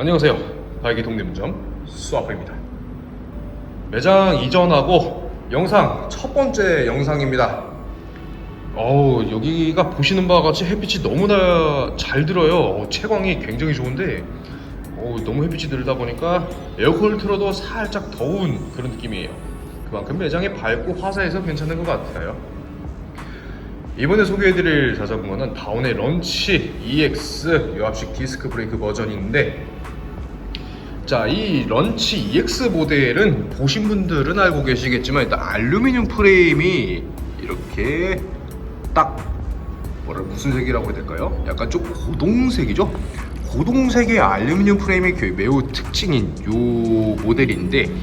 안녕하세요. 바이기 동대문점 수아프입니다. 매장 이전하고 영상 첫 번째 영상입니다. 어우 여기가 보시는 바와 같이 햇빛이 너무나 잘 들어요. 어, 채광이 굉장히 좋은데 어우, 너무 햇빛이 들다 보니까 에어컨을 틀어도 살짝 더운 그런 느낌이에요. 그만큼 매장이 밝고 화사해서 괜찮은 것 같아요. 이번에 소개해드릴 자전거는 다운의 런치 EX 요압식 디스크 브레이크 버전인데 자, 이 런치 EX 모델은 보신 분들은 알고 계시겠지만 일단 알루미늄 프레임이 이렇게 딱 뭐라 무슨 색이라고 해야 될까요? 약간 좀 고동색이죠? 고동색의 알루미늄 프레임이 그 매우 특징인 요 모델인데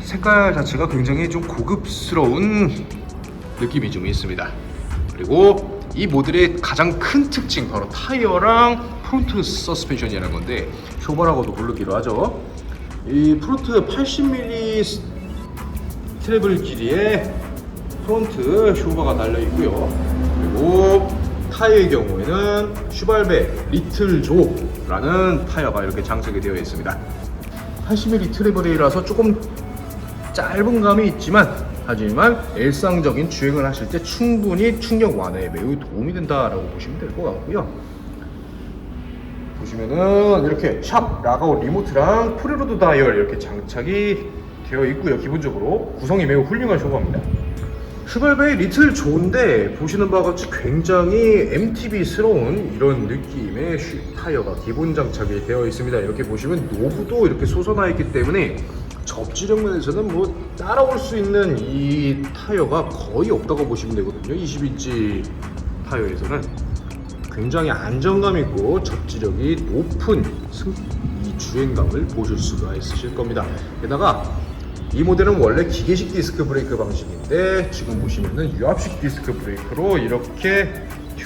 색깔 자체가 굉장히 좀 고급스러운 느낌이 좀 있습니다. 그리고 이 모델의 가장 큰 특징 바로 타이어랑 프론트 서스펜션이라는 건데 쇼바라고도 부르기로 하죠. 이 프론트 80mm 트래블 길이의 프론트 쇼바가 달려 있고요. 그리고 타이어의 경우에는 슈발베 리틀 조라는 타이어가 이렇게 장착이 되어 있습니다. 80mm 트래블이라서 조금 짧은 감이 있지만 하지만 일상적인 주행을 하실 때 충분히 충격 완화에 매우 도움이 된다라고 보시면 될 것 같고요. 보시면은 이렇게 샵 라가오 리모트랑 프리로드 다이얼 이렇게 장착이 되어 있고요. 기본적으로 구성이 매우 훌륭한 쇼바입니다. 슈발베이 리틀 좋은데 보시는 바와 같이 굉장히 MTB스러운 이런 느낌의 슈- 타이어가 기본 장착이 되어 있습니다. 이렇게 보시면 노브도 이렇게 솟아나 있기 때문에 접지력 면에서는 뭐 따라올 수 있는 이 타이어가 거의 없다고 보시면 되거든요. 20인치 타이어에서는 굉장히 안정감 있고 접지력이 높은 승- 이 주행감을 보실 수가 있으실 겁니다. 게다가 이 모델은 원래 기계식 디스크 브레이크 방식인데 지금 보시면은 유압식 디스크 브레이크로 이렇게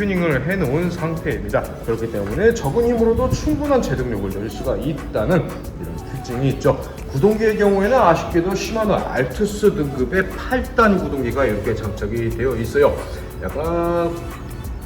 튜닝을 해놓은 상태입니다. 그렇기 때문에 적은 힘으로도 충분한 제동력을 낼 수가 있다는 이런 특징이 있죠. 구동기의 경우에는 아쉽게도 시마노 알투스 등급의 8단 구동기가 이렇게 장착이 되어 있어요. 약간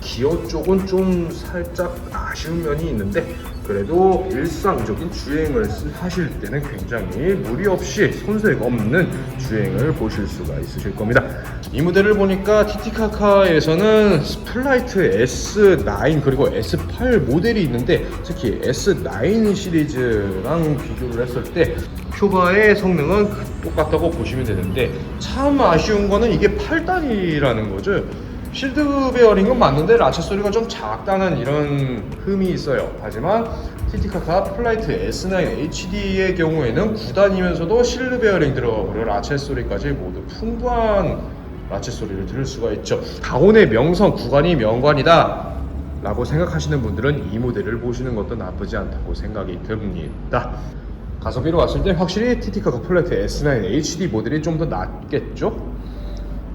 기어 쪽은 좀 살짝 아쉬운 면이 있는데 그래도 일상적인 주행을 쓰- 하실 때는 굉장히 무리 없이 손색 없는 주행을 보실 수가 있으실 겁니다. 이 모델을 보니까 티티카카에서는 스플라이트 S9 그리고 S8 모델이 있는데 특히 S9 시리즈랑 비교를 했을 때 쇼바의 성능은 똑같다고 보시면 되는데 참 아쉬운 거는 이게 8단이라는 거죠. 실드 베어링은 맞는데 라체 소리가 좀 작다는 이런 흠이 있어요. 하지만 티티카카 플라이트 S9 HD의 경우에는 9단이면서도 실드 베어링 들어가고 라체 소리까지 모두 풍부한 라체 소리를 들을 수가 있죠. 다운의 명성 구간이 명관이다. 라고 생각하시는 분들은 이 모델을 보시는 것도 나쁘지 않다고 생각이 듭니다. 가성비로 왔을 때 확실히 티티카카 플라이트 S9 HD 모델이 좀 더 낫겠죠?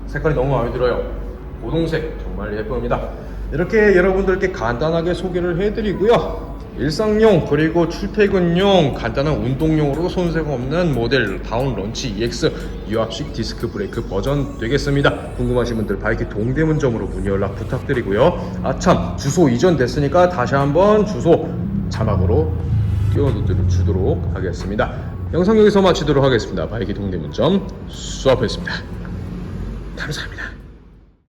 색깔이 너무 마음에 들어요. 고동색 정말 예쁩니다. 이렇게 여러분들께 간단하게 소개를 해드리고요. 일상용 그리고 출퇴근용 간단한 운동용으로 손색 없는 모델 다운 런치 EX 유압식 디스크 브레이크 버전 되겠습니다. 궁금하신 분들 바이키 동대문점으로 문의 연락 부탁드리고요. 아참 주소 이전 됐으니까 다시 한번 주소 자막으로 띄워주도록 하겠습니다. 영상 여기서 마치도록 하겠습니다. 바이키 동대문점 수업했습니다. 감사합니다.